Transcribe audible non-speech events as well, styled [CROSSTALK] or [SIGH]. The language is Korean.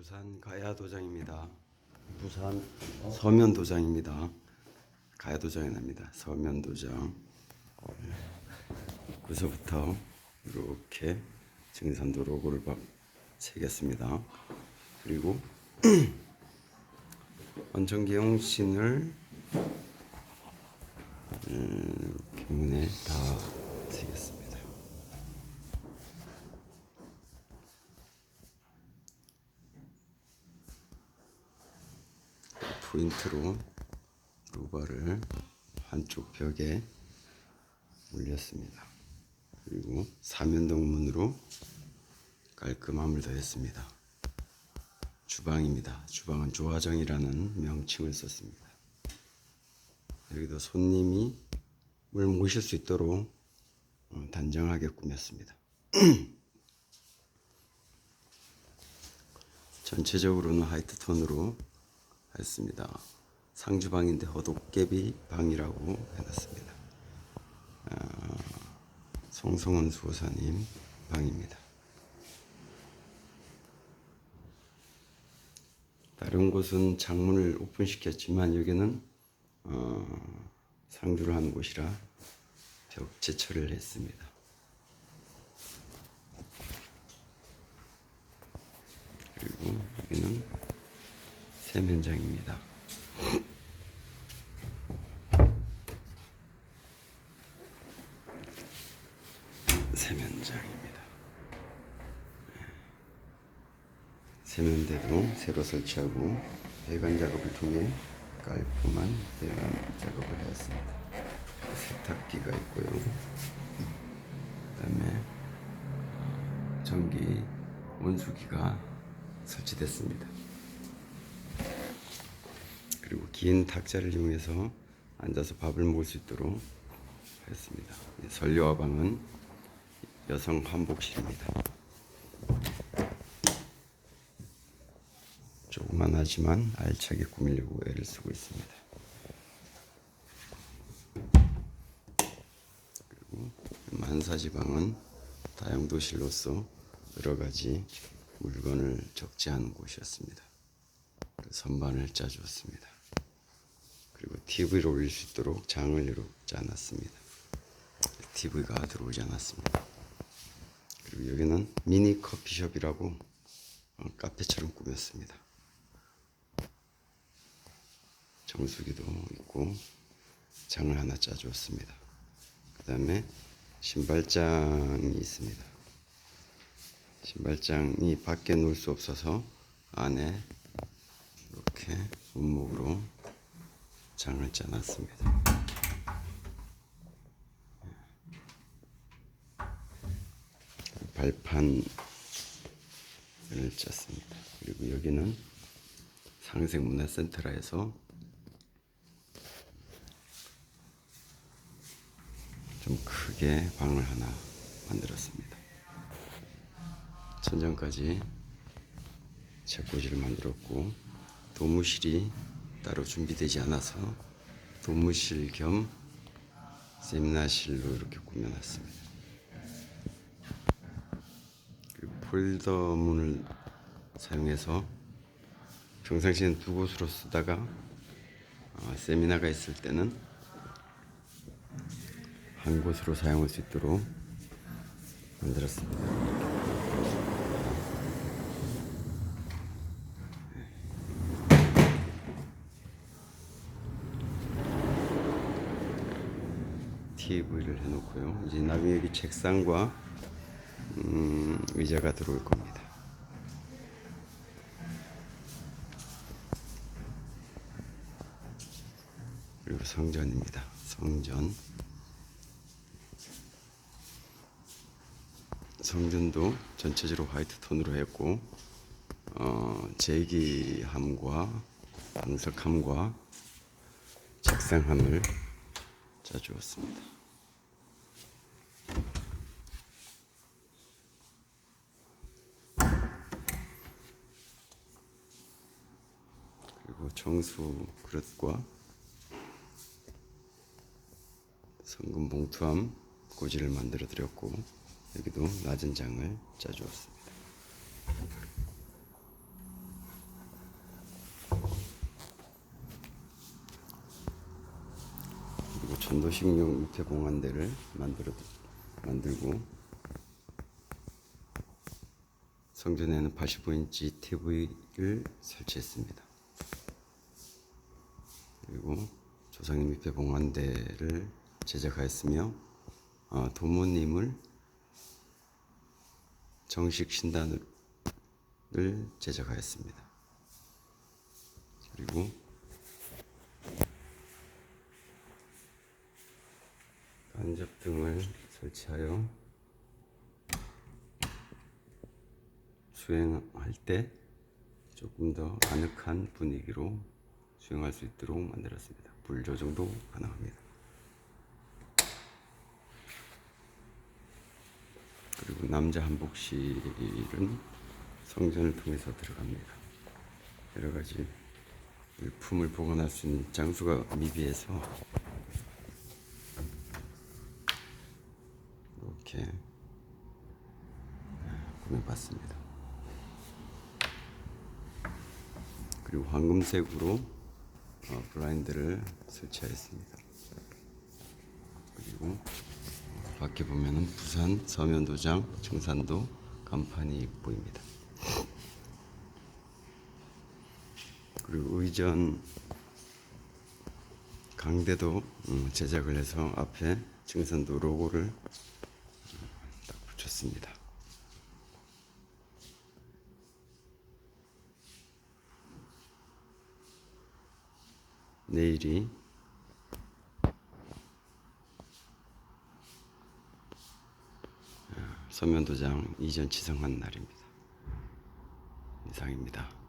부산 가야 도장입니다. 부산 서면 도장입니다. 가야 도장이 납니다. 서면 도장. 그서부터 이렇게 증산도 로고를 박 새겼습니다. 그리고 [CLEARS THROAT] 원천기용 신을 음, 이렇게 문에 다 새겼습니다. 포인트로 루바를 한쪽 벽에 올렸습니다. 그리고 사면동문으로 깔끔함을 더했습니다. 주방입니다. 주방은 조화정이라는 명칭을 썼습니다. 여기도 손님이 물 모실 수 있도록 어, 단정하게 꾸몄습니다. [CLEARS THROAT] 전체적으로는 하이트 톤으로 했습니다. 상주방인데 허도깨비 방이라고 해놨습니다. 아, 송성원 수호사님 방입니다. 다른 곳은 창문을 오픈시켰지만 여기는 어, 상주를 하는 곳이라 벽 제철을 했습니다. 그리고 여기는 세면장입니다. 세면장입니다. 세면대도 새로 설치하고 배관 작업을 통해 깔끔한 배관 작업을 하였습니다. 세탁기가 있고요. 그다음에 전기 온수기가 설치됐습니다. 그리고 긴 탁자를 이용해서 앉아서 밥을 먹을 수 있도록 했습니다. 선료화 방은 여성 한복실입니다. 조그만 하지만 알차게 꾸미려고 애를 쓰고 있습니다. 그리고 만사지 방은 다용도실로서 여러 가지 물건을 적재하는 곳이었습니다. 선반을 짜주었습니다. 그리고 TV를 올릴 수 있도록 장을 이렇게 짜놨습니다. TV가 들어오지 않았습니다. 그리고 여기는 미니 커피숍이라고 어, 카페처럼 꾸몄습니다. 정수기도 있고 장을 하나 짜주었습니다. 그 다음에 신발장이 있습니다. 신발장이 밖에 놓을 수 없어서 안에 이렇게 문목으로 장을 짜놨습니다. 발판을 짰습니다. 그리고 여기는 상생문화센터라에서 좀 크게 방을 하나 만들었습니다. 천장까지 책꽂이를 만들었고 도무실이 따로 준비되지 않아서 도무실 겸 세미나실로 이렇게 꾸며놨습니다. 그리고 폴더 문을 사용해서 평상시엔 두 곳으로 쓰다가 어, 세미나가 있을 때는 한 곳으로 사용할 수 있도록 만들었습니다. TV를 해놓고요. 이제 나중에 여기 책상과 음, 의자가 들어올 겁니다. 그리고 성전입니다. 성전. 성전도 전체적으로 화이트 톤으로 했고 어, 제기함과 방석함과 책상함을 짜주었습니다. 청수 그릇과 성금 봉투함 고지를 만들어 드렸고 여기도 낮은 장을 짜주었습니다. 그리고 전도식용 밑에 봉안대를 만들어 만들고 성전에는 85인치 TV를 설치했습니다. 그리고 조상님 육회 공간대를 제작하였으며 어, 도모님을 정식 신단을 제작하였습니다. 그리고 간접 등을 설치하여 수행할 때 조금 더 아늑한 분위기로 수행할 수 있도록 만들었습니다. 불 조정도 가능합니다. 그리고 남자 한복실은 성전을 통해서 들어갑니다. 여러 가지 물품을 보관할 수 있는 장소가 미비해서 이렇게 구매받습니다. 그리고 황금색으로 어, 블라인드를 설치하였습니다. 그리고 밖에 보면은 부산 서면도장 청산도 간판이 보입니다. 그리고 의전 강대도 음, 제작을 해서 앞에 청산도 로고를 음, 딱 붙였습니다. 내일이 서면도장 이전 지성한 날입니다. 이상입니다.